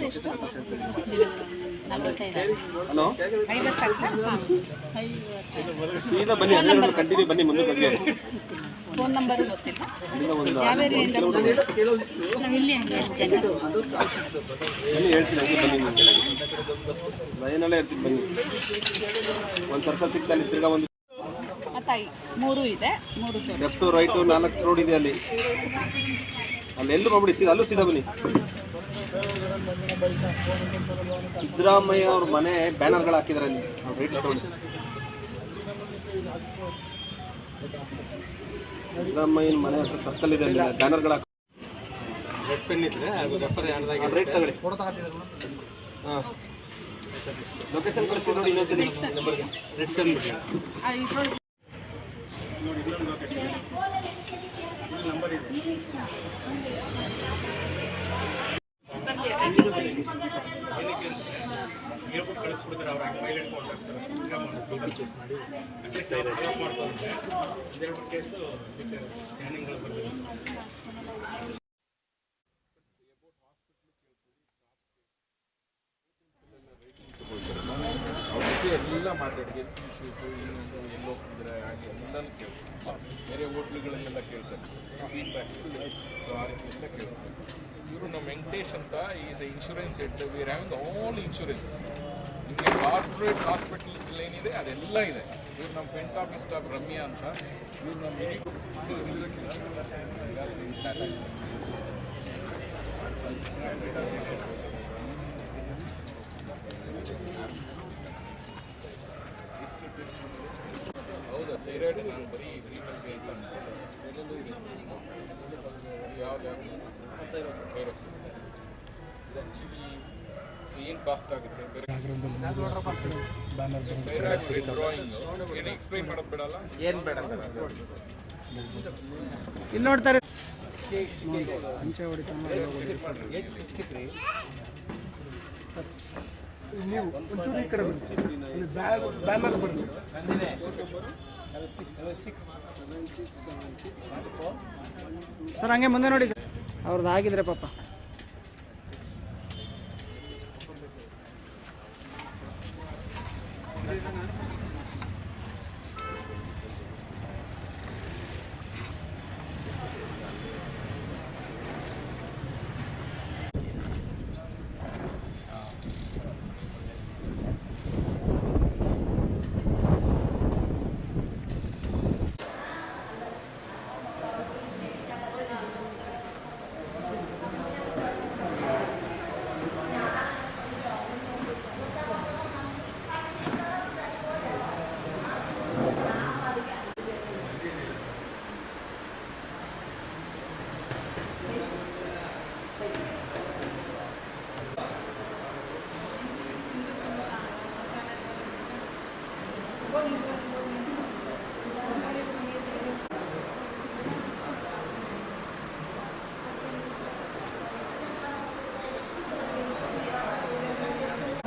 ವಯಸ್ಸು ಎಷ್ಟು? ಹಲೋ? ಸೀದಾ ಬನ್ನಿ ಹನ್ನೆರಡು ಕಂಟಿನ್ಯೂ ಬನ್ನಿ ಮುಂದೆ ಬಗ್ಗೆ ಫೋನ್ ನಂಬರ್ ಗೊತ್ತಿಲ್ಲ. ಯಾವ ಏರಿಯಿಂದ ಬಂದಿದ್ದು? ನಾವು ಇಲ್ಲಿ ಹಂಗೆ ಜನ ಬನ್ನಿ ಹೇಳ್ತೀನಿ ಹಂಗೆ ಬನ್ನಿ ಲೈನಲ್ಲೇ ಇರ್ತೀನಿ ಬನ್ನಿ. ಒಂದು ಸರ್ಕಲ್ ಸಿಗ್ತಲ್ಲಿ ತಿರ್ಗಾ ಒಂದು ಮೂರು ಇದೆ ಮೂರು ಲೆಫ್ಟು ರೈಟು ನಾಲ್ಕು ರೋಡ್ ಇದೆ ಅಲ್ಲಿ. ಅಲ್ಲಿ ಎಲ್ಲೂ ಹೋಗ್ಬಿಡಿ ಸೀದಾ ಅಲ್ಲೂ ಸೀದಾ ಬನ್ನಿ. ಸಿದ್ದರಾಮಯ್ಯ ಅವ್ರ ಮನೆ ಬ್ಯಾನರ್ಗಳು ಹಾಕಿದ್ರೆ ಅಲ್ಲಿ ರೇಟ್ ತಗೊಳ್ಳಿ ಸಿದ್ದರಾಮಯ್ಯನ ಮನೆ ಹತ್ರ ಸರ್ಕಲ್ ಇದೆ ಅಲ್ಲಿ ಬ್ಯಾನರ್ಗಳು ಹಾಕಿ ರೆಡ್ ಪೆನ್ ಇದ್ರೆ ರೆಫರ್ ರೈಟ್ ತಗೊಳ್ಳಿ. ಹಾಂ. ಲೊಕೇಶನ್ ಕಳಿಸ್ತೀನಿ ನೋಡಿ ಇನ್ನೊಂದ್ಸಲಿ ನಂಬರ್ಗೆ ರೆಡ್ ಪೆನ್ ನೋಡಿ ಇನ್ನೊಂದು ಲೊಕೇಶನ್ ನಂಬರ್ ಇದೆ. ಬರ್ತದೆ ಚೆಕ್ ಮಾಡಿ. ಎಲ್ಲ ಮಾತಾಡಿ ಇಶ್ಯೂಸು ಇನ್ನೊಂದು ಹಾಗೆ ಎಲ್ಲನೂ ಕೇಳ್ತಾರೆ. ಬೇರೆ ಹೋಟ್ಲುಗಳಲ್ಲೆಲ್ಲ ಕೇಳ್ತಾರೆ. ಫೀಡ್ಬ್ಯಾಕ್ಸ್ ಸೊ ಆ ರೀತಿ ಕೇಳ್ತಾರೆ. ಇವರು ನಮ್ಮ ವೆಂಕಟೇಶ್ ಅಂತ is insurance it we're having all insurance corporate hospitals ಏನಿದೆ ಅದೆಲ್ಲ ಇದೆ. ಇವ್ರು ನಮ್ಮ ಫ್ರೆಂಟ್ ಆಫೀಸ್ ಟಾಪ್ ರಮ್ಯಾ ಅಂತ. ಇವ್ರು ನಮ್ಮ ಹೌದಾ? ಥೈರಾಯ್ಡ್ ನಾನು ಬರೀ ಫ್ರೀ ಬಗ್ಗೆ ಯಾವ್ದು ಇದು ಆ್ಯಕ್ಚುಲಿ ಏನು ಕಾಸ್ಟ್ ಆಗುತ್ತೆ? ಏನು ಎಕ್ಸ್ಪ್ಲೈನ್ ಮಾಡೋದು ಬಿಡಲ್ಲ? ಏನು ಬೇಡ ಸರ್ ಇಲ್ಲಿ ನೋಡ್ತಾರೆ. ನೀವು ಒಂಚೂರು ಈ ಕಡೆ ಬನ್ನಿ. ಬ್ಯಾಗ್ ಬ್ಯಾನರ್ ಬನ್ನಿ. ಸರ್ ಹಂಗೆ ಮುಂದೆ ನೋಡಿ ಸರ್. ಅವ್ರದ್ದು ಆಗಿದ್ರೆ ಪಾಪ.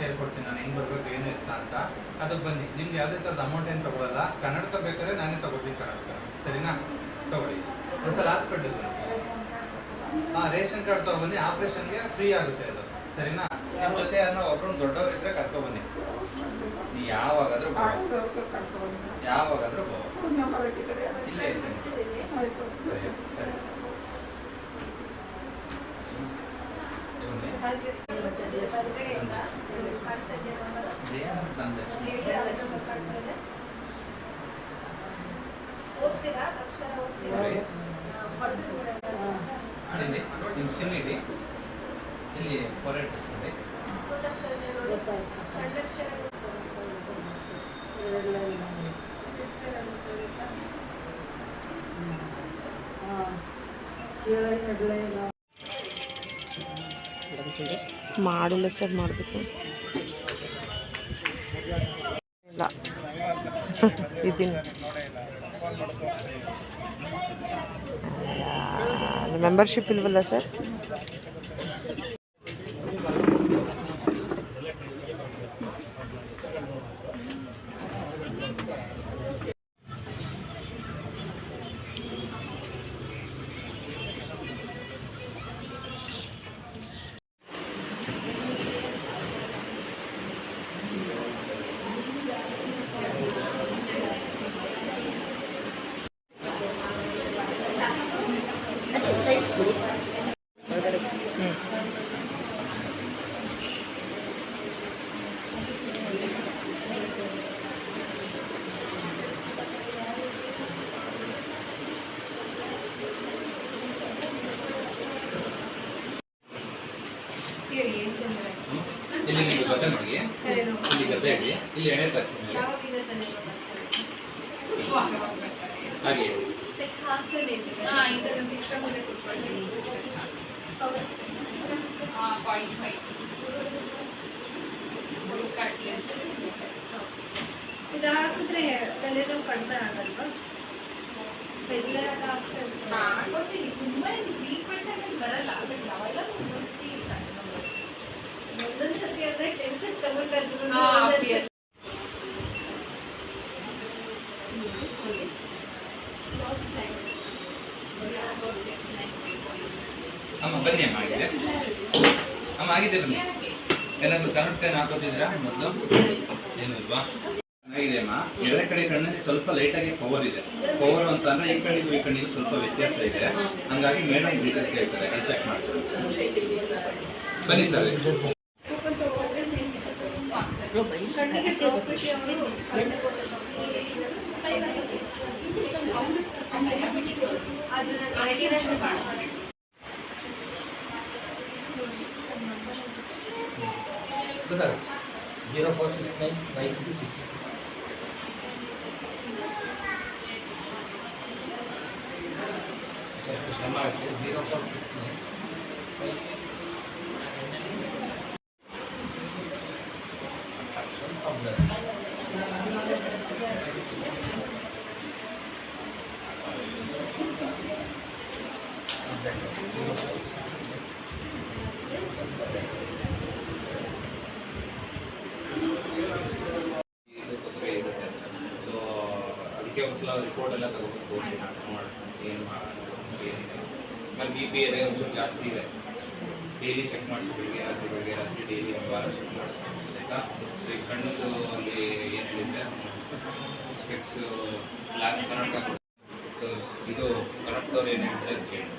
ಹೇಳ್ಕೊಡ್ತೀನಿ ನಾನು, ಹೆಂಗ್ ಬರ್ಬೇಕು, ಏನು ಅಂತ. ಅದಕ್ಕೆ ಬನ್ನಿ. ನಿಮ್ಗೆ ಯಾವುದೇ ಥರದ ಅಮೌಂಟ್ ಏನು ತೊಗೊಳಲ್ಲ. ಕನ್ನಡಕ ಬೇಕಾದ್ರೆ ನಾನೇ ತಗೊಳ್ತೀನಿ ಕನ್ನಡಕ ಸರಿನಾ? ತಗೊಳ್ಳಿ. ಒಂದ್ಸಲ ಹಾಸ್ಪಿಟ್ಲಿಗೆ ಬನ್ನಿ. ಹಾಂ, ರೇಷನ್ ಕಾರ್ಡ್ ತಗೊಬನ್ನಿ ಆಪ್ರೇಷನ್ಗೆ ಫ್ರೀ ಆಗುತ್ತೆ ಅದು. ಸರಿನಾ? ನಿಮ್ಮ ಜೊತೆ ಯಾರನ್ನ ಒಬ್ಬರು ದೊಡ್ಡವ್ರು ಇದ್ರೆ ಕರ್ಕೊಬನ್ನಿ ನೀ ಯಾವಾಗಾದ್ರೂ ಬಾ. ಯಾವಾಗಾದ್ರೂ ಬಾ. ಇಲ್ಲೇ ಇರ್ತೀನಿ ಸರಿ ಸರಿ. ಏನು ತಂದೆ. ಓದ್ತೀರಾ ಅಕ್ಷರ ಓದ್ತೀರಾ ಇಲ್ಲಿ ನಿಮ್ಮ ಚಿನ್ನ ಇಡಿ ಇಲ್ಲಿ ಹೊರಗೆ ಇಟ್ಕೊಳ್ಳಿ. ಗೊತ್ತಾಗ್ತದೆ ನೋಡಿ. ಸಣ್ಣ ಅಕ್ಷರ ಮಾಡಿಲ್ಲ ಸರ್ ಮಾಡಬೇಕು. ಇಲ್ಲ. ಇದ್ದೀನಿ. ಮೆಂಬರ್ಶಿಪ್ ಇಲ್ವಲ್ಲ ಸರ್ ಗದ್ದೆ ಮಾಡಿ ಇಲ್ಲಿ ಗದ್ದೆ ಇಡಿ ಇಲ್ಲಿ ಎಣ್ಣೆ ತರಿಸಿ ಮೇಲೆ ಯಾವಾಗಿಂದ ತಂದಿರೋದು? ಹಾಗೆ ಇಡಿ. ಸ್ಪೆಕ್ಸ್ ಹಾಕ್ತಾನೆ ಇದ್ದೀರಾ? ಹಾಂ ಇದನ್ನು ಸಿಸ್ಟಮ್ ಮುಂದೆ ಕೂತ್ಕೊಳ್ತೀನಿ power specs. Point five correct lens ಇದು ಹಾಕಿದ್ರೆ ತಲೆನೋವು ಕಡಿಮೆ ಆಗಲ್ವಾ ರೆಗ್ಯುಲರ್ ಆಗಿ ಹಾಕ್ತಾ ಇರ್ತೀರಾ? ಹಾಕೋತೀನಿ ತುಂಬ ಫ್ರೀಕ್ವೆಂಟ್ ಆಗಿ ಬರಲ್ಲ ಬಟ್ ಯಾವೆಲ್ಲ ಒಂದೊಂದ್ಸತಿ ಒಂದೊಂದ್ಸತಿ ಅಂದ್ರೆ ಟೆನ್ಷನ್ ತಗೊಂಡಾದ್ರು ಹಾ, ಅಮ್ಮ, ಬನ್ನಿ ಅಮ್ಮ ಆಗಿದೆ ಅಮ್ಮ ಆಗಿದೆ ಬನ್ನಿ. ಏನಾದರೂ ಕನ್ನಡ ಪೇನ್ ಹಾಕೋತಿದ್ರಾ ಮೊದಲು? ಏನು ಚೆನ್ನಾಗಿದೆ ಅಮ್ಮ. ಎರಡು ಕಡೆ ಕಣ್ಣಲ್ಲಿ ಸ್ವಲ್ಪ ಲೈಟಾಗಿ ಪವರ್ ಇದೆ. ಪವರ್ ಅಂತ ಅಂದ್ರೆ ಈ ಕಣ್ಣಿಗೂ ಈ ಕಣ್ಣಿಗೂ ಸ್ವಲ್ಪ ವ್ಯತ್ಯಾಸ ಇದೆ. ಹಂಗಾಗಿ ಮೇಡಮ್ ಡೀಟೇಲ್ಸ್ ಹೇಳ್ತಾರೆ. ಚೆಕ್ ಮಾಡ್ತಾರೆ ಬನ್ನಿ ಸರ್. ಕಣ್ಣಿಗೆ zero four six nine nine three six ಸ್ವಲ್ಪ ಶ್ರಮ ಆಗುತ್ತೆ ಜೀರೋ ಫೋರ್ ಸಿಕ್ಸ್ ನೈನ್ ಸ್ವಲ್ಪ ಬ್ಲರ್ ಇದು ತೊಂದರೆ ಇರುತ್ತೆ ಸೊ ಅದಕ್ಕೆ ಒಂದ್ಸಲ ರಿಪೋರ್ಟ್ ಎಲ್ಲ ತಗೊಂಡು ತೋರಿಸಿ. ಮಾಡಿ ಏನು ಮಾಡಿ ಏನಿದೆ ಆಮೇಲೆ ಬಿ ಪಿ ಇದೆ ಒಂಚೂರು ಜಾಸ್ತಿ ಇದೆ. ಡೈಲಿ ಚೆಕ್ ಮಾಡಿಸಿ ಬೆಳಿಗ್ಗೆ ರಾತ್ರಿ ಬೆಳಿಗ್ಗೆ ರಾತ್ರಿ ಡೈಲಿ ಒಂದು ವಾರ ಚೆಕ್ ಮಾಡಿಸ್ಕೊಂಡು ಆಯಿತಾ? ಸೊ ಈ ಕಣ್ಣದ್ದು ಅಲ್ಲಿ ಏನು ಹೇಳಿದ್ರೆ ಸ್ಪೆಕ್ಸ್ ಬ್ಲ್ಯಾಕ್ ಕರ್ನಾಟಕ ಕೊಟ್ಟು ಇದು ಕರ್ನಾಟಕದವ್ರು ಏನು ಹೇಳ್ತಾರೆ ಕೇಳಿ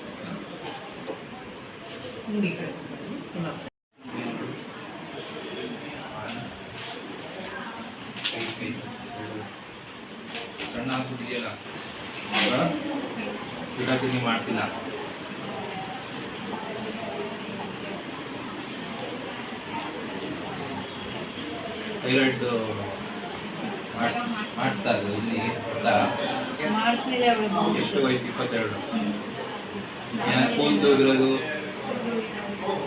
ಥೈರಾಯ್ಡ್ ಮಾಡಿಸ್ತಾ ಇದ್ರು. ಇಲ್ಲಿ ಗೊತ್ತಾ ಎಷ್ಟು ವಯಸ್ಸು? ಇಪ್ಪತ್ತೆರಡು. ಕೂತು ಇರೋದು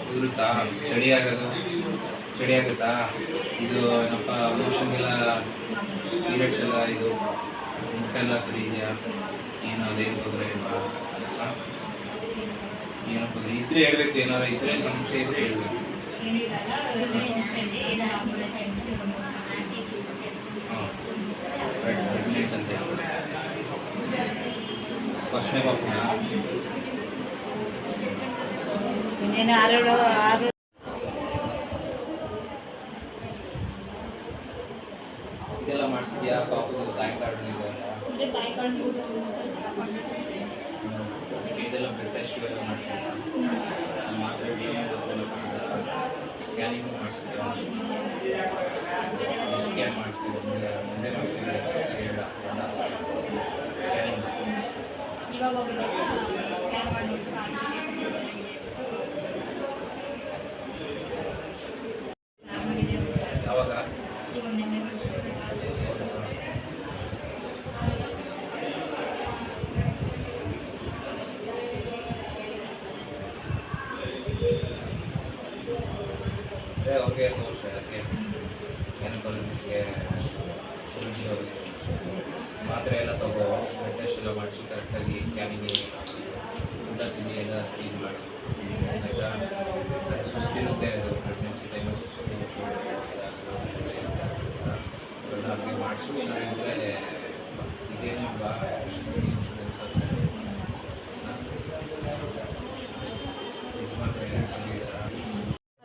ಉದುರುತ್ತಾ? ಚಳಿ ಆಗೋದು ಚಳಿ ಆಗುತ್ತಾ ಇದು ಏನಪ್ಪ ಮೋಷನ್ಗೆಲ್ಲ ಪೀರಿಯಡ್ಸ್ ಎಲ್ಲ ಇದು ಮುಟ್ಟೆಲ್ಲ ಸರಿ ಇದೆಯಾ? ಏನು ಅದೇನು ತೊಂದರೆ ಇಲ್ವಾ ಏನಪ್ಪ ಇದ್ರೆ ಹೇಳ್ಬೇಕು ಏನಾರ ಇದ್ರೆ ಸಮಸ್ಯೆ ಇದ್ರೆ ಹೇಳ್ಬೇಕು. నేను ఆరు ఆరు ಎಲ್ಲ ಸರಿ ಮಾಡಿ. ಆಯಿತಾ? ಸುಸ್ತಿರುತ್ತೆ ಅದು ಪ್ರೆಗ್ನೆನ್ಸಿ ಟೈಮಲ್ಲಿ ಸುಸ್ತು ಅವ್ರಿಗೆ ಮಾಡಿಸು ಇಲ್ಲಾಂದರೆ ಇದೇನು ಭಾಳ ಇನ್ಶೂರೆನ್ಸ್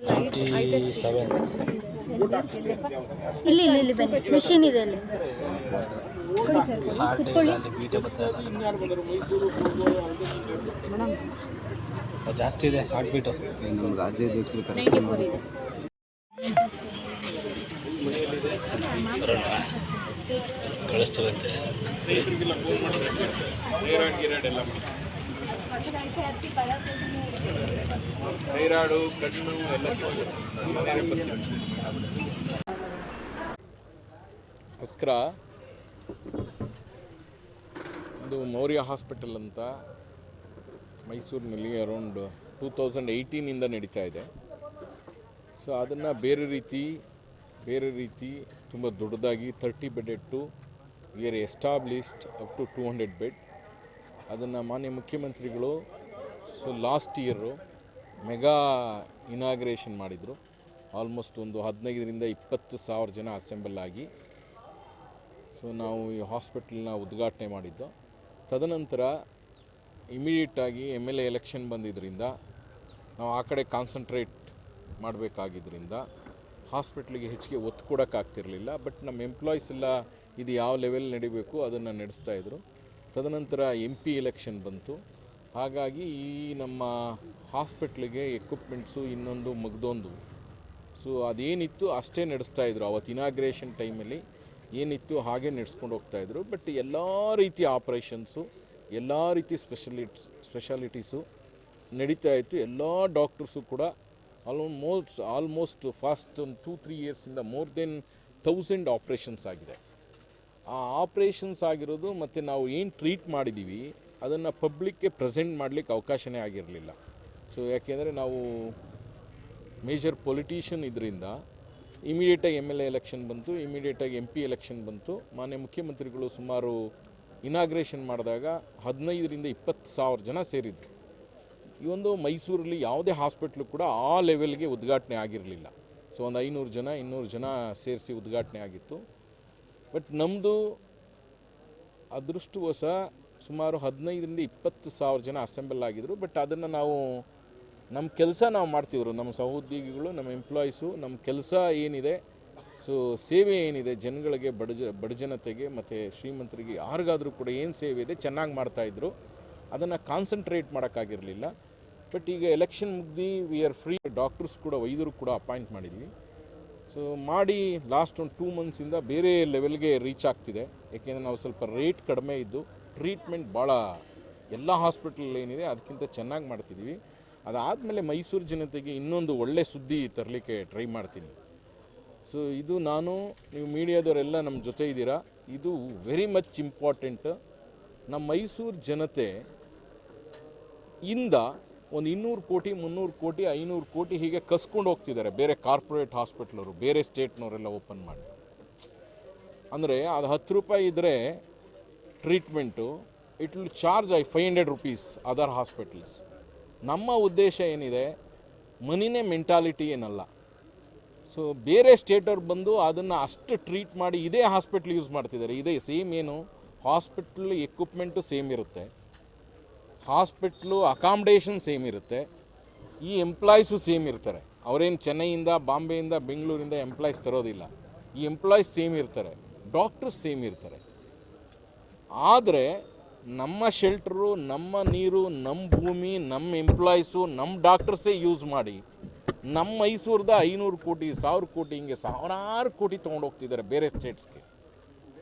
ಎಲ್ಲ ಇಲ್ಲಿ ಇಲ್ಲಿ ಇಲ್ಲಿ ಬನ್ನಿ. ಮಿಷಿನ್ ಇದೆ ಅಲ್ಲಿ. ಕುತ್ಕೊಳ್ಳಿ ಜಾಸ್ತಿ ಇದೆ ಹಾರ್ಟ್ ಬೀಟು. ನಮ್ಮ ರಾಜ್ಯಾಧ್ಯಕ್ಷರು ಇದೆ ಕಳಿಸ್ತಾರಂತೆ ಥೈರಾಯ್ಡ್ ಕಣ್ಣು ಎಲ್ಲ ಕೇಳ್ತಾರೆ ಇದು ಮೌರ್ಯ ಹಾಸ್ಪಿಟಲ್ ಅಂತ ಮೈಸೂರಿನಲ್ಲಿ ಅರೌಂಡ್ ಟೂ ತೌಸಂಡ್ ಏಯ್ಟೀನಿಂದ ನಡೀತಾ ಇದೆ. ಸೊ ಅದನ್ನು ಬೇರೆ ರೀತಿ ಬೇರೆ ರೀತಿ ತುಂಬ ದೊಡ್ಡದಾಗಿ thirty bed to we're established up to two hundred bed ಅದನ್ನು ಮಾನ್ಯ ಮುಖ್ಯಮಂತ್ರಿಗಳು so last year mega inauguration ಮಾಡಿದರು. ಆಲ್ಮೋಸ್ಟ್ ಒಂದು ಹದಿನೈದರಿಂದ ಇಪ್ಪತ್ತು ಸಾವಿರ ಜನ ಅಸೆಂಬಲ್ ಆಗಿ ಸೊ ನಾವು ಈ ಹಾಸ್ಪಿಟಲ್ನ ಉದ್ಘಾಟನೆ ಮಾಡಿದ್ದು. ತದನಂತರ ಇಮಿಡಿಯೇಟಾಗಿ ಎಂ ಎಲ್ ಎ ಎಲೆಕ್ಷನ್ ಬಂದಿದ್ದರಿಂದ ನಾವು ಆ ಕಡೆ ಕಾನ್ಸಂಟ್ರೇಟ್ ಮಾಡಬೇಕಾಗಿದ್ದರಿಂದ ಹಾಸ್ಪಿಟ್ಲಿಗೆ ಹೆಚ್ಚಿಗೆ ಒತ್ತು ಕೊಡೋಕ್ಕಾಗ್ತಿರಲಿಲ್ಲ ಬಟ್ ನಮ್ಮ ಎಂಪ್ಲಾಯೀಸ್ ಎಲ್ಲ ಇದು ಯಾವ ಲೆವೆಲ್ ನಡಿಬೇಕು ಅದನ್ನು ನಡೆಸ್ತಾ ಇದ್ದರು ತದನಂತರ ಎಂ ಪಿ ಎಲೆಕ್ಷನ್ ಬಂತು. ಹಾಗಾಗಿ ಈ ನಮ್ಮ ಹಾಸ್ಪಿಟ್ಲಿಗೆ ಎಕ್ವಿಪ್ಮೆಂಟ್ಸು ಇನ್ನೊಂದು ಮಗ್ದೊಂದು. ಸೊ ಅದೇನಿತ್ತು ಅಷ್ಟೇ ನಡೆಸ್ತಾ ಇದ್ರು ಅವತ್ತು ಇನಾಗ್ರೇಷನ್ ಟೈಮಲ್ಲಿ ಏನಿತ್ತು ಹಾಗೆ ನಡೆಸ್ಕೊಂಡು ಹೋಗ್ತಾಯಿದ್ರು ಬಟ್ ಎಲ್ಲ ರೀತಿಯ ಆಪ್ರೇಷನ್ಸು ಎಲ್ಲ ರೀತಿ ಸ್ಪೆಷಲಿಟ್ಸ್ ಸ್ಪೆಷಾಲಿಟೀಸು ನಡೀತಾ ಇತ್ತು. ಎಲ್ಲ ಡಾಕ್ಟರ್ಸು ಕೂಡ ಆಲ್ಮೋಸ್ಟ್ ಆಲ್ಮೋಸ್ಟ್ ಫಾಸ್ಟ್ ಒಂದು ಟೂ ತ್ರೀ ಇಯರ್ಸಿಂದ ಮೋರ್ ದೆನ್ ತೌಸಂಡ್ ಆಪ್ರೇಷನ್ಸ್ ಆಗಿದೆ. ಆ ಆಪ್ರೇಷನ್ಸ್ ಆಗಿರೋದು ಮತ್ತು ನಾವು ಏನು ಟ್ರೀಟ್ ಮಾಡಿದ್ದೀವಿ ಅದನ್ನು ಪಬ್ಲಿಕ್ಗೆ ಪ್ರೆಸೆಂಟ್ ಮಾಡಲಿಕ್ಕೆ ಅವಕಾಶನೇ ಆಗಿರಲಿಲ್ಲ. ಸೊ ಯಾಕೆಂದರೆ ನಾವು ಮೇಜರ್ ಪೊಲಿಟಿಷಿಯನ್ ಇದರಿಂದ ಇಮಿಡಿಯೇಟಾಗಿ ಎಂ ಎಲ್ ಎ ಎಲೆಕ್ಷನ್ ಬಂತು. ಇಮಿಡಿಯೇಟಾಗಿ ಎಂ ಪಿ ಎಲೆಕ್ಷನ್ ಬಂತು. ಮಾನ್ಯ ಮುಖ್ಯಮಂತ್ರಿಗಳು ಸುಮಾರು ಇನಾಗ್ರೇಷನ್ ಮಾಡಿದಾಗ ಹದಿನೈದರಿಂದ ಇಪ್ಪತ್ತು ಸಾವಿರ ಜನ ಸೇರಿದ್ರು. ಈ ಒಂದು ಮೈಸೂರಲ್ಲಿ ಯಾವುದೇ ಹಾಸ್ಪಿಟ್ಲು ಕೂಡ ಆ ಲೆವೆಲ್ಗೆ ಉದ್ಘಾಟನೆ ಆಗಿರಲಿಲ್ಲ. ಸೊ ಒಂದು ಐನೂರು ಜನ, ಇನ್ನೂರು ಜನ ಸೇರಿಸಿ ಉದ್ಘಾಟನೆ ಆಗಿತ್ತು. ಬಟ್ ನಮ್ಮದು ಅದೃಷ್ಟವಶ ಸುಮಾರು ಹದಿನೈದರಿಂದ ಇಪ್ಪತ್ತು ಸಾವಿರ ಜನ ಅಸೆಂಬಲ್ ಆಗಿದ್ರು. ಬಟ್ ಅದನ್ನು ನಾವು ನಮ್ಮ ಕೆಲಸ ನಾವು ಮಾಡ್ತೀವ್ರು ನಮ್ಮ ಸಹೋದ್ಯೋಗಿಗಳು ನಮ್ಮ ಎಂಪ್ಲಾಯೀಸು ನಮ್ಮ ಕೆಲಸ ಏನಿದೆ, ಸೊ ಸೇವೆ ಏನಿದೆ, ಜನಗಳಿಗೆ ಬಡಜ ಬಡಜನತೆಗೆ ಮತ್ತು ಶ್ರೀಮಂತರಿಗೆ ಯಾರಿಗಾದರೂ ಕೂಡ ಏನು ಸೇವೆ ಇದೆ ಚೆನ್ನಾಗಿ ಮಾಡ್ತಾಯಿದ್ರು ಅದನ್ನು ಕಾನ್ಸಂಟ್ರೇಟ್ ಮಾಡೋಕ್ಕಾಗಿರಲಿಲ್ಲ ಬಟ್ ಈಗ ಎಲೆಕ್ಷನ್ ಮುಗ್ದು ವಿ ಆರ್ ಫ್ರೀ ಡಾಕ್ಟರ್ಸ್ ಕೂಡ, ವೈದ್ಯರು ಕೂಡ ಅಪಾಯಿಂಟ್ ಮಾಡಿದ್ವಿ. ಸೊ ಮಾಡಿ ಲಾಸ್ಟ್ ಒಂದು ಟೂ ಮಂತ್ಸಿಂದ ಬೇರೆ ಲೆವೆಲ್ಗೆ ರೀಚ್ ಆಗ್ತಿದೆ. ಯಾಕೆಂದರೆ ನಾವು ಸ್ವಲ್ಪ ರೇಟ್ ಕಡಿಮೆ ಇದ್ದು ಟ್ರೀಟ್ಮೆಂಟ್ ಭಾಳ ಎಲ್ಲ ಹಾಸ್ಪಿಟಲ್ ಏನಿದೆ, ಅದಕ್ಕಿಂತ ಚೆನ್ನಾಗಿ ಮಾಡ್ತಿದ್ದೀವಿ ಅದಾದಮೇಲೆ ಮೈಸೂರು ಜನತೆಗೆ ಇನ್ನೊಂದು ಒಳ್ಳೆ ಸುದ್ದಿ ತರಲಿಕ್ಕೆ ಟ್ರೈ ಮಾಡ್ತೀನಿ. ಸೊ ಇದು ನಾನು, ನೀವು ಮೀಡಿಯಾದವರೆಲ್ಲ ನಮ್ಮ ಜೊತೆ ಇದ್ದೀರಾ. ಇದು ವೆರಿ ಮಚ್ ಇಂಪಾರ್ಟೆಂಟ್ ನಮ್ಮ ಮೈಸೂರು ಜನತೆ ಇಂದ ಒಂದು ಇನ್ನೂರು ಕೋಟಿ, ಮುನ್ನೂರು ಕೋಟಿ, ಐನೂರು ಕೋಟಿ ಹೀಗೆ ಕಸ್ಕೊಂಡು ಹೋಗ್ತಿದ್ದಾರೆ. ಬೇರೆ ಕಾರ್ಪೊರೇಟ್ ಹಾಸ್ಪಿಟ್ಲವರು, ಬೇರೆ ಸ್ಟೇಟ್ನವರೆಲ್ಲ ಓಪನ್ ಮಾಡಿ. ಅಂದರೆ ಅದು ಹತ್ತು ರೂಪಾಯಿ ಇದ್ದರೆ treatment it will charge I five hundred rupees other hospitals ನಮ್ಮ ಉದ್ದೇಶ ಏನಿದೆ? ಮನಿನೇ ಮೆಂಟಾಲಿಟಿ ಏನಲ್ಲ. ಸೊ ಬೇರೆ ಸ್ಟೇಟವ್ರು ಬಂದು ಅದನ್ನು ಅಷ್ಟು ಟ್ರೀಟ್ ಮಾಡಿ ಇದೇ ಹಾಸ್ಪಿಟ್ಲ್ ಯೂಸ್ ಮಾಡ್ತಿದ್ದಾರೆ. ಇದೇ ಸೇಮ್ ಏನು? ಹಾಸ್ಪಿಟ್ಲ್ ಎಕ್ವಿಪ್ಮೆಂಟು ಸೇಮ್ ಇರುತ್ತೆ. ಹಾಸ್ಪಿಟ್ಲು ಅಕಾಮಡೇಷನ್ ಸೇಮ್ ಇರುತ್ತೆ. ಈ ಎಂಪ್ಲಾಯೀಸು ಸೇಮ್ ಇರ್ತಾರೆ. ಅವರೇನು ಚೆನ್ನೈಯಿಂದ, ಬಾಂಬೆಯಿಂದ, ಬೆಂಗಳೂರಿಂದ ಎಂಪ್ಲಾಯೀಸ್ ತರೋದಿಲ್ಲ. ಈ ಎಂಪ್ಲಾಯೀಸ್ ಸೇಮ್ ಇರ್ತಾರೆ. ಡಾಕ್ಟರ್ಸ್ ಸೇಮ್ ಇರ್ತಾರೆ. ಆದರೆ ನಮ್ಮ ಶೆಲ್ಟರು ನಮ್ಮ ನೀರು, ನಮ್ಮ ಭೂಮಿ, ನಮ್ಮ ಎಂಪ್ಲಾಯೀಸು ನಮ್ಮ ಡಾಕ್ಟರ್ಸೇ ಯೂಸ್ ಮಾಡಿ, ನಮ್ಮ ಮೈಸೂರ್ದ ಐನೂರು ಕೋಟಿ, ಸಾವಿರ ಕೋಟಿ ಹಿಂಗೆ ಸಾವಿರಾರು ಕೋಟಿ ತೊಗೊಂಡೋಗ್ತಿದ್ದಾರೆ ಬೇರೆ ಸ್ಟೇಟ್ಸ್ಗೆ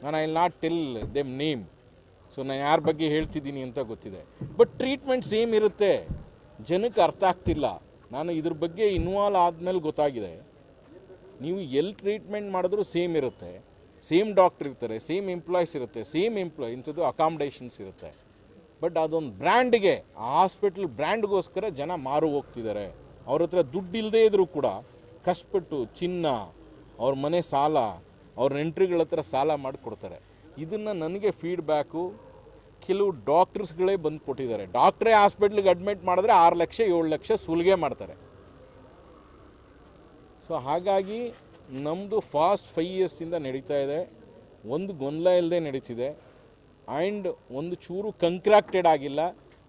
ನಾನು I not tell them name so ನಾನು ಯಾರ ಬಗ್ಗೆ ಹೇಳ್ತಿದ್ದೀನಿ ಅಂತ ಗೊತ್ತಿದೆ. ಬಟ್ ಟ್ರೀಟ್ಮೆಂಟ್ ಸೇಮ್ ಇರುತ್ತೆ. ಜನಕ್ಕೆ ಅರ್ಥ ಆಗ್ತಿಲ್ಲ. ನಾನು ಇದ್ರ ಬಗ್ಗೆ ಇನ್ವಾಲ್ವ್ ಆದಮೇಲೆ ಗೊತ್ತಾಗಿದೆ. ನೀವು ಎಲ್ಲಿ ಟ್ರೀಟ್ಮೆಂಟ್ ಮಾಡಿದ್ರೂ ಸೇಮ್ ಇರುತ್ತೆ. ಸೇಮ್ ಡಾಕ್ಟ್ರ್ ಇರ್ತಾರೆ ಸೇಮ್ ಎಂಪ್ಲಾಯ್ಸ್ ಇರುತ್ತೆ ಸೇಮ್ ಎಂಪ್ಲಾಯ್ ಇಂಥದ್ದು ಅಕಾಮಡೇಷನ್ಸ್ ಇರುತ್ತೆ. ಬಟ್ ಅದೊಂದು ಬ್ರ್ಯಾಂಡ್ಗೆ ಆ ಹಾಸ್ಪಿಟ್ಲ್ ಬ್ರ್ಯಾಂಡ್ಗೋಸ್ಕರ ಜನ ಮಾರು ಹೋಗ್ತಿದ್ದಾರೆ. ಅವ್ರ ಹತ್ರ ದುಡ್ಡು ಇಲ್ಲದೇ ಇದ್ದರೂ ಕೂಡ ಕಷ್ಟಪಟ್ಟು ಚಿನ್ನ, ಅವ್ರ ಮನೆ ಸಾಲ, ಅವ್ರ ನೆಂಟ್ರಿಗಳ ಹತ್ರ ಸಾಲ ಮಾಡಿಕೊಡ್ತಾರೆ. ಇದನ್ನು ನನಗೆ ಫೀಡ್ಬ್ಯಾಕು ಕೆಲವು ಡಾಕ್ಟರ್ಸ್ಗಳೇ ಬಂದು ಕೊಟ್ಟಿದ್ದಾರೆ ಡಾಕ್ಟ್ರೇ ಹಾಸ್ಪಿಟ್ಲಿಗೆ ಅಡ್ಮಿಟ್ ಮಾಡಿದ್ರೆ ಆರು ಲಕ್ಷ, ಏಳು ಲಕ್ಷ ಸುಲಿಗೆ ಮಾಡ್ತಾರೆ. ಸೊ ಹಾಗಾಗಿ ನಮ್ಮದು ಫಾಸ್ಟ್ ಫೈವ್ ಇಯರ್ಸಿಂದ ನಡೀತಾ ಇದೆ. ಒಂದು ಗೊಂದಲ ಇಲ್ಲದೆ ನಡೀತಿದೆ. ಆ್ಯಂಡ್ ಒಂದು ಚೂರು ಕಂಕ್ರಾಕ್ಟೆಡ್ ಆಗಿಲ್ಲ.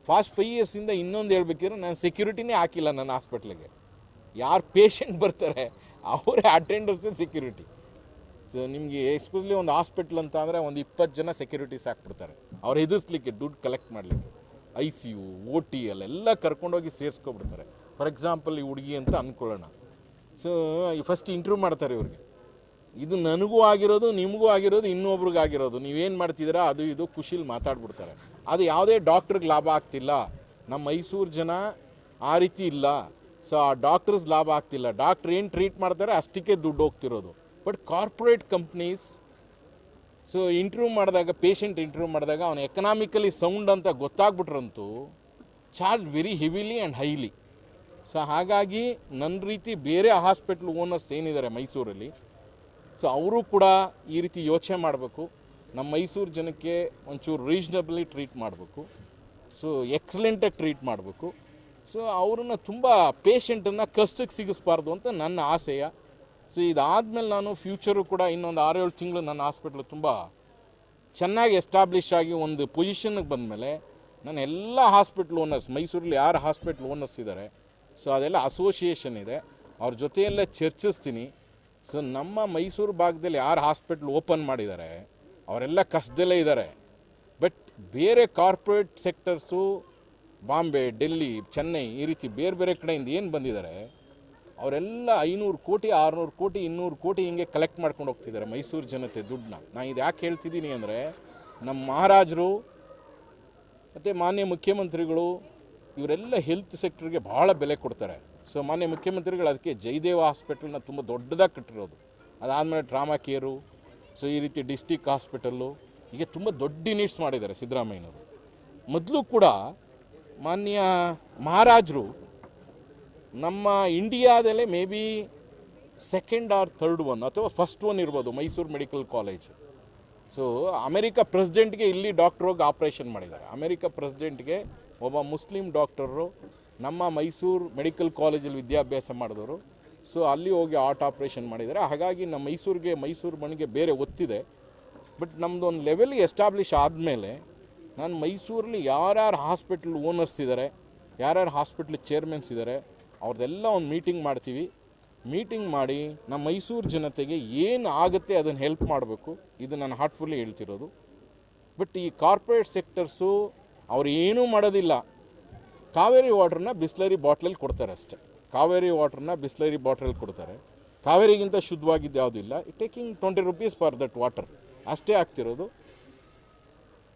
ಫಾಸ್ಟ್ ಫೈವ್ ಇಯರ್ಸಿಂದ ಇನ್ನೊಂದು ಹೇಳ್ಬೇಕಿದ್ರೆ ನಾನು ಸೆಕ್ಯೂರಿಟಿನೇ ಹಾಕಿಲ್ಲ ನನ್ನ ಹಾಸ್ಪಿಟ್ಲಿಗೆ ಯಾರು ಪೇಷಂಟ್ ಬರ್ತಾರೆ, ಅವರೇ ಅಟೆಂಡರ್ಸೇ ಸೆಕ್ಯೂರಿಟಿ ಸೊ ನಿಮಗೆ ಎಸ್ಪೆಷಲಿ ಒಂದು ಹಾಸ್ಪಿಟ್ಲ್ ಅಂತ ಅಂದರೆ ಒಂದು ಇಪ್ಪತ್ತು ಜನ ಸೆಕ್ಯೂರಿಟೀಸ್ ಹಾಕ್ಬಿಡ್ತಾರೆ ಅವ್ರು ಎದುರಿಸ್ಲಿಕ್ಕೆ ದುಡ್ಡು ಕಲೆಕ್ಟ್ ಮಾಡಲಿಕ್ಕೆ. I C U O T L ಎಲ್ಲ ಕರ್ಕೊಂಡೋಗಿ ಸೇರಿಸ್ಕೊಬಿಡ್ತಾರೆ. ಫಾರ್ ಎಕ್ಸಾಂಪಲ್ ಈ ಹುಡುಗಿ ಅಂತ ಅಂದ್ಕೊಳ್ಳೋಣ ಸೊ ಫಸ್ಟ್ ಇಂಟರ್ವ್ಯೂ ಮಾಡ್ತಾರೆ ಇವ್ರಿಗೆ. ಇದು ನನಗೂ ಆಗಿರೋದು, ನಿಮಗೂ ಆಗಿರೋದು, ಇನ್ನೊಬ್ರಿಗೆ ಆಗಿರೋದು. ನೀವೇನು ಮಾಡ್ತಿದ್ದೀರಾ, ಅದು ಇದು ಖುಷಿಲಿ ಮಾತಾಡ್ಬಿಡ್ತಾರೆ. ಅದು ಯಾವುದೇ ಡಾಕ್ಟ್ರಿಗೆ ಲಾಭ ಆಗ್ತಿಲ್ಲ. ನಮ್ಮ ಮೈಸೂರು ಜನ ಆ ರೀತಿ ಇಲ್ಲ. ಸೊ ಆ ಡಾಕ್ಟರ್ಸ್ ಲಾಭ ಆಗ್ತಿಲ್ಲ. ಡಾಕ್ಟ್ರ್ ಏನು ಟ್ರೀಟ್ ಮಾಡ್ತಾರೆ, ಅಷ್ಟಕ್ಕೆ ದುಡ್ಡು ಹೋಗ್ತಿರೋದು. But corporate companies so interview ಮಾಡಿದಾಗ ಪೇಷಂಟ್ ಇಂಟರ್ವ್ಯೂ ಮಾಡಿದಾಗ, ಅವನು ಎಕನಾಮಿಕಲಿ ಸೌಂಡ್ ಅಂತ ಗೊತ್ತಾಗ್ಬಿಟ್ರಂತೂ charge very heavily and highly so ಹಾಗಾಗಿ ನನ್ನ ರೀತಿ ಬೇರೆ ಹಾಸ್ಪಿಟ್ಲ್ ಓನರ್ಸ್ ಏನಿದ್ದಾರೆ ಮೈಸೂರಲ್ಲಿ ಸೊ ಅವರು ಕೂಡ ಈ ರೀತಿ ಯೋಚನೆ ಮಾಡಬೇಕು. ನಮ್ಮ ಮೈಸೂರು ಜನಕ್ಕೆ ಒಂಚೂರು ರೀಸ್ನಬಲಿ ಟ್ರೀಟ್ ಮಾಡಬೇಕು. ಸೊ ಎಕ್ಸಲೆಂಟಾಗಿ ಟ್ರೀಟ್ ಮಾಡಬೇಕು. ಸೊ ಅವ್ರನ್ನ ತುಂಬ ಪೇಷಂಟನ್ನು ಕಷ್ಟಕ್ಕೆ ಸಿಗಿಸ್ಬಾರ್ದು ಅಂತ ನನ್ನ ಆಸೆಯ. ಸೊ ಇದಾದಮೇಲೆ ನಾನು ಫ್ಯೂಚರು ಕೂಡ ಇನ್ನೊಂದು ಆರೇಳು ತಿಂಗಳು ನನ್ನ ಹಾಸ್ಪಿಟ್ಲು ತುಂಬ ಚೆನ್ನಾಗಿ ಎಸ್ಟಾಬ್ಲಿಷ್ ಆಗಿ ಒಂದು ಪೊಸಿಷನ್ಗೆ ಬಂದಮೇಲೆ ನಾನು ಎಲ್ಲ ಹಾಸ್ಪಿಟ್ಲ್ ಓನರ್ಸ್ ಮೈಸೂರಲ್ಲಿ ಯಾರು ಹಾಸ್ಪಿಟ್ಲ್ ಓನರ್ಸ್ ಇದ್ದಾರೆ ಸೊ ಅದೆಲ್ಲ ಅಸೋಸಿಯೇಷನ್ ಇದೆ. ಅವ್ರ ಜೊತೆಯೆಲ್ಲ ಚರ್ಚಿಸ್ತೀನಿ. ಸೊ ನಮ್ಮ ಮೈಸೂರು ಭಾಗದಲ್ಲಿ ಯಾರು ಹಾಸ್ಪಿಟ್ಲ್ ಓಪನ್ ಮಾಡಿದ್ದಾರೆ, ಅವರೆಲ್ಲ ಕಷ್ಟದಲ್ಲೇ ಇದ್ದಾರೆ. ಬಟ್ ಬೇರೆ ಕಾರ್ಪೊರೇಟ್ ಸೆಕ್ಟರ್ಸು ಬಾಂಬೆ, ಡೆಲ್ಲಿ, ಚೆನ್ನೈ ಈ ರೀತಿ ಬೇರೆ ಬೇರೆ ಕಡೆಯಿಂದ ಏನು ಬಂದಿದ್ದಾರೆ, ಅವರೆಲ್ಲ ಐನೂರು ಕೋಟಿ, ಆರುನೂರು ಕೋಟಿ, ಇನ್ನೂರು ಕೋಟಿ ಹಿಂಗೆ ಕಲೆಕ್ಟ್ ಮಾಡ್ಕೊಂಡು ಹೋಗ್ತಿದ್ದಾರೆ ಮೈಸೂರು ಜನತೆ ದುಡ್ಡನ್ನ. ನಾನು ಇದು ಯಾಕೆ ಹೇಳ್ತಿದ್ದೀನಿ ಅಂದರೆ ನಮ್ಮ ಮಹಾರಾಜರು ಮತ್ತು ಮಾನ್ಯ ಮುಖ್ಯಮಂತ್ರಿಗಳು ಇವರೆಲ್ಲ ಹೆಲ್ತ್ ಸೆಕ್ಟರ್ಗೆ ಭಾಳ ಬೆಲೆ ಕೊಡ್ತಾರೆ. ಸೊ ಮಾನ್ಯ ಮುಖ್ಯಮಂತ್ರಿಗಳು ಅದಕ್ಕೆ ಜಯದೇವ ಹಾಸ್ಪಿಟಲ್ನ ತುಂಬ ದೊಡ್ಡದಾಗಿ ಕಟ್ಟಿರೋದು. ಅದಾದಮೇಲೆ ಟ್ರಾಮಾ ಕೇರು ಸೊ ಈ ರೀತಿ ಡಿಸ್ಟಿಕ್ ಹಾಸ್ಪಿಟಲ್ಲು ಹೀಗೆ ತುಂಬ ದೊಡ್ಡ ನೀಡ್ಸ್ ಮಾಡಿದ್ದಾರೆ ಸಿದ್ದರಾಮಯ್ಯನವರು. ಮೊದಲು ಕೂಡ ಮಾನ್ಯ ಮಹಾರಾಜರು ನಮ್ಮ ಇಂಡಿಯಾದಲ್ಲೇ may be second or third one ಅಥವಾ ಫಸ್ಟ್ ಒನ್ ಇರ್ಬೋದು, Mysuru medical college so America ಪ್ರೆಸಿಡೆಂಟ್ಗೆ ಇಲ್ಲಿ ಡಾಕ್ಟ್ರ್ ಹೋಗಿ ಆಪ್ರೇಷನ್ ಮಾಡಿದ್ದಾರೆ. ಅಮೆರಿಕ ಪ್ರೆಸಿಡೆಂಟ್ಗೆ ಒಬ್ಬ ಮುಸ್ಲಿಂ ಡಾಕ್ಟರು ನಮ್ಮ ಮೈಸೂರು ಮೆಡಿಕಲ್ ಕಾಲೇಜಲ್ಲಿ ವಿದ್ಯಾಭ್ಯಾಸ ಮಾಡಿದವರು. ಸೊ, ಅಲ್ಲಿ ಹೋಗಿ ಆರ್ಟ್ ಆಪ್ರೇಷನ್ ಮಾಡಿದ್ದಾರೆ. ಹಾಗಾಗಿ ನಮ್ಮ ಮೈಸೂರಿಗೆ, ಮೈಸೂರು ಮಣಿಗೆ ಬೇರೆ ಒತ್ತಿದೆ. ಬಟ್ ನಮ್ಮದು ಒಂದು ಲೆವೆಲ್ ಎಸ್ಟಾಬ್ಲಿಷ್ ಆದಮೇಲೆ ನಾನು ಮೈಸೂರಲ್ಲಿ ಯಾರ್ಯಾರು ಹಾಸ್ಪಿಟ್ಲ್ ಓನರ್ಸ್ ಇದ್ದಾರೆ, ಯಾರ್ಯಾರು ಹಾಸ್ಪಿಟ್ಲ್ ಚೇರ್ಮೆನ್ಸ್ ಇದ್ದಾರೆ, ಅವ್ರದ್ದೆಲ್ಲ ಒಂದು ಮೀಟಿಂಗ್ ಮಾಡ್ತೀವಿ. ಮೀಟಿಂಗ್ ಮಾಡಿ ನಮ್ಮ ಮೈಸೂರು ಜನತೆಗೆ ಏನು ಆಗುತ್ತೆ ಅದನ್ನು ಹೆಲ್ಪ್ ಮಾಡಬೇಕು. ಇದು ನಾನು ಹಾರ್ಟ್ಫುಲ್ಲಿ ಹೇಳ್ತಿರೋದು. ಬಟ್ ಈ ಕಾರ್ಪೊರೇಟ್ ಸೆಕ್ಟರ್ಸು ಅವ್ರು ಏನೂ ಮಾಡೋದಿಲ್ಲ. ಕಾವೇರಿ ವಾಟ್ರನ್ನ ಬಿಸ್ಲರಿ ಬಾಟ್ಲಲ್ಲಿ ಕೊಡ್ತಾರೆ ಅಷ್ಟೆ. ಕಾವೇರಿ ವಾಟ್ರನ್ನ ಬಿಸ್ಲರಿ ಬಾಟ್ಲಲ್ಲಿ ಕೊಡ್ತಾರೆ. ಕಾವೇರಿಗಿಂತ ಶುದ್ಧವಾಗಿದ್ದು ಯಾವುದಿಲ್ಲ taking twenty rupees for that water ಅಷ್ಟೇ ಆಗ್ತಿರೋದು.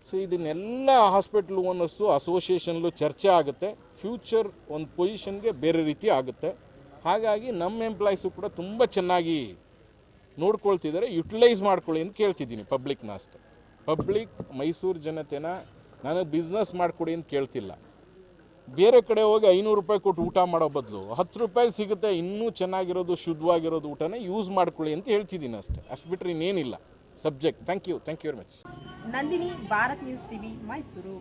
ಸೊ ಇದನ್ನೆಲ್ಲ ಹಾಸ್ಪಿಟ್ಲ್ ಓನರ್ಸು ಅಸೋಸಿಯೇಷನ್ಲು ಚರ್ಚೆ ಆಗುತ್ತೆ. ಫ್ಯೂಚರ್ ಒಂದು ಪೊಸಿಷನ್ಗೆ ಬೇರೆ ರೀತಿ ಆಗುತ್ತೆ. ಹಾಗಾಗಿ ನಮ್ಮ ಎಂಪ್ಲಾಯೀಸು ಕೂಡ ತುಂಬ ಚೆನ್ನಾಗಿ ನೋಡ್ಕೊಳ್ತಿದ್ದಾರೆ. ಯುಟಿಲೈಸ್ ಮಾಡ್ಕೊಳ್ಳಿ ಅಂತ ಕೇಳ್ತಿದ್ದೀನಿ ಪಬ್ಲಿಕ್ನ ಅಷ್ಟೆ. ಪಬ್ಲಿಕ್ ಮೈಸೂರು ಜನತೆನ ನನಗೆ ಬಿಸ್ನೆಸ್ ಮಾಡಿಕೊಡಿ ಅಂತ ಕೇಳ್ತಿಲ್ಲ. ಬೇರೆ ಕಡೆ ಹೋಗಿ ಐನೂರು ರೂಪಾಯಿ ಕೊಟ್ಟು ಊಟ ಮಾಡೋ ಬದಲು ಹತ್ತು ರೂಪಾಯಿ ಸಿಗುತ್ತೆ, ಇನ್ನೂ ಚೆನ್ನಾಗಿರೋದು ಶುದ್ಧವಾಗಿರೋದು ಊಟನ ಯೂಸ್ ಮಾಡ್ಕೊಳ್ಳಿ ಅಂತ ಹೇಳ್ತಿದ್ದೀನಿ ಅಷ್ಟೇ. ಅಷ್ಟು ಬಿಟ್ಟರೆ ಇನ್ನೇನಿಲ್ಲ. Subject thank you thank you very much Nandini, Bharat news TV, Mysuru.